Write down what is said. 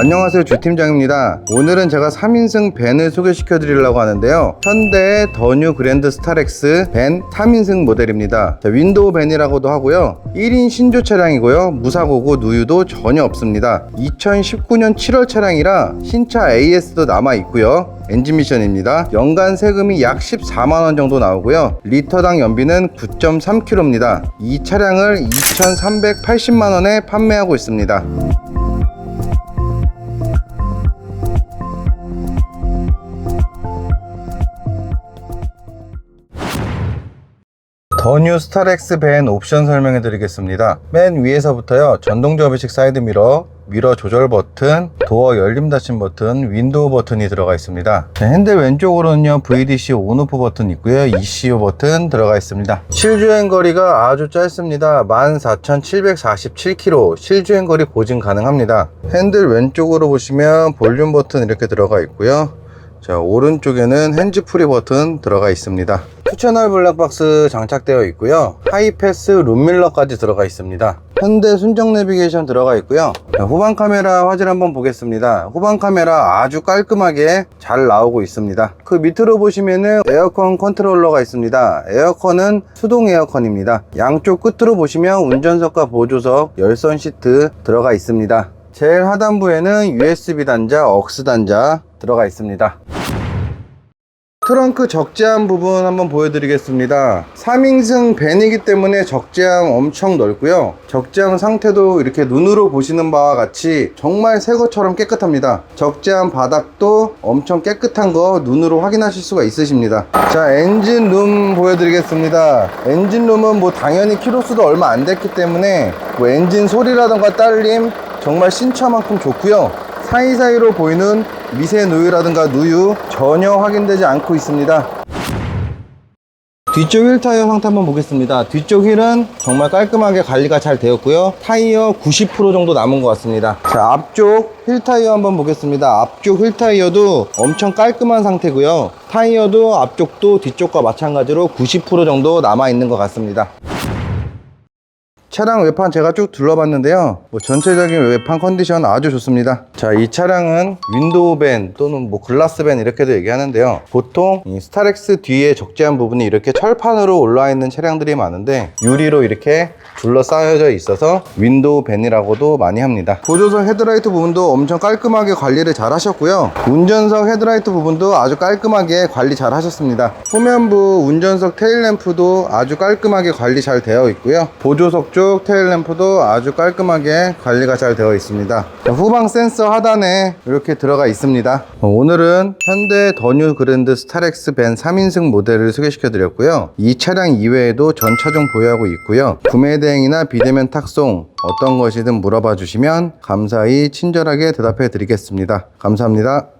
안녕하세요 주팀장입니다 오늘은 제가 3인승 벤을 소개시켜 드리려고 하는데요 현대 더뉴 그랜드 스타렉스 벤 3인승 모델입니다 자, 윈도우 벤이라고도 하고요 1인 신조 차량이고요 무사고고 누유도 전혀 없습니다 2019년 7월 차량이라 신차 AS도 남아 있고요 엔진 미션입니다. 연간 세금이 약 14만 원 정도 나오고요. 리터당 연비는 9.3km입니다. 이 차량을 2,380만 원에 판매하고 있습니다. 더뉴 스타렉스 벤 옵션 설명해 드리겠습니다. 맨 위에서부터요. 전동 접이식 사이드 미러, 미러 조절 버튼, 도어 열림 닫힘 버튼, 윈도우 버튼이 들어가 있습니다. 자, 핸들 왼쪽으로는요. VDC 온오프 버튼 있고요. ECU 버튼 들어가 있습니다. 실주행 거리가 아주 짧습니다. 14,747km 실주행 거리 보증 가능합니다. 핸들 왼쪽으로 보시면 볼륨 버튼 이렇게 들어가 있고요. 자 오른쪽에는 핸즈프리 버튼 들어가 있습니다 투채널 블랙박스 장착되어 있고요. 하이패스 룸밀러까지 들어가 있습니다. 현대 순정 내비게이션 들어가 있고요. 자, 후방 카메라 화질 한번 보겠습니다. 후방 카메라 아주 깔끔하게 잘 나오고 있습니다. 그 밑으로 보시면은 에어컨 컨트롤러가 있습니다. 에어컨은 수동 에어컨입니다. 양쪽 끝으로 보시면 운전석과 보조석 열선 시트 들어가 있습니다. 제일 하단부에는 USB 단자, 억스 단자 들어가 있습니다. 트렁크 적재함 부분 한번 보여드리겠습니다. 3인승 벤이기 때문에 적재함 엄청 넓고요. 적재함 상태도 이렇게 눈으로 보시는 바와 같이 정말 새 것처럼 깨끗합니다. 적재함 바닥도 엄청 깨끗한 거 눈으로 확인하실 수가 있으십니다. 자, 엔진룸 보여드리겠습니다. 엔진룸은 뭐 당연히 키로수도 얼마 안 됐기 때문에 뭐 엔진 소리라던가 딸림 정말 신차만큼 좋고요. 사이사이로 보이는 미세 누유라든가 누유 전혀 확인되지 않고 있습니다. 뒤쪽 휠 타이어 상태 한번 보겠습니다. 뒤쪽 휠은 정말 깔끔하게 관리가 잘 되었고요. 타이어 90% 정도 남은 것 같습니다. 자, 앞쪽 휠 타이어 한번 보겠습니다. 앞쪽 휠 타이어도 엄청 깔끔한 상태고요. 타이어도 앞쪽도 뒤쪽과 마찬가지로 90% 정도 남아 있는 것 같습니다. 차량 외판 제가 쭉 둘러봤는데요. 뭐 전체적인 외판 컨디션 아주 좋습니다. 자, 이 차량은 윈도우 밴 또는 뭐 글라스 밴 이렇게도 얘기하는데요. 보통 이 스타렉스 뒤에 적재한 부분이 이렇게 철판으로 올라와 있는 차량들이 많은데 유리로 이렇게 둘러싸여져 있어서 윈도우 밴이라고도 많이 합니다. 보조석 헤드라이트 부분도 엄청 깔끔하게 관리를 잘 하셨고요. 운전석 헤드라이트 부분도 아주 깔끔하게 관리 잘 하셨습니다. 후면부 운전석 테일램프도 아주 깔끔하게 관리 잘 되어 있고요. 보조석 쪽 테일 램프도 아주 깔끔하게 관리가 잘 되어 있습니다. 자, 후방 센서 하단에 이렇게 들어가 있습니다. 어, 오늘은 현대 더뉴 그랜드 스타렉스 벤 3인승 모델을 소개시켜 드렸고요. 이 차량 이외에도 전 차종 보유하고 있고요. 구매 대행이나 비대면 탁송 어떤 것이든 물어봐 주시면 감사히 친절하게 대답해 드리겠습니다. 감사합니다.